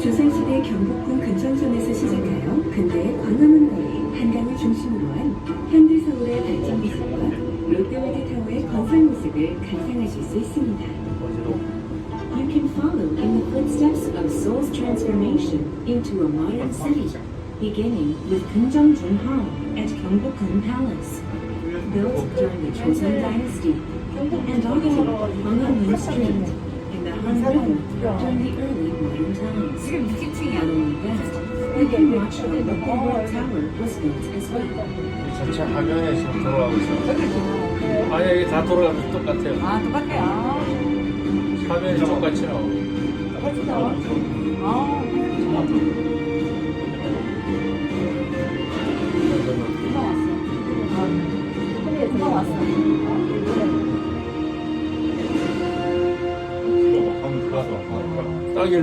조선시대 경복궁 근천선에서 시작하여 근대의 광화문 거리 한강을 중심으로 한 현대 서울의 발전 모습과 롯데월드 타워의 건설 모습을 감상하실 수 있습니다. You can follow in the footsteps of Seoul's transformation into a modern city, beginning with Kunjeongjun Hall at Gyeongbokgung Palace, built during the Joseon Dynasty, and also Gwanghwamun Street the World Tower was built as well. 전체 화면에 지금 돌아가고 있어요. 아니 이게 다 돌아가면 똑같아요. 아, 똑같아요. 화면이 똑같이 나오고. 똑같이 나와. 아, 금방 왔어. 금방 왔어. 好好好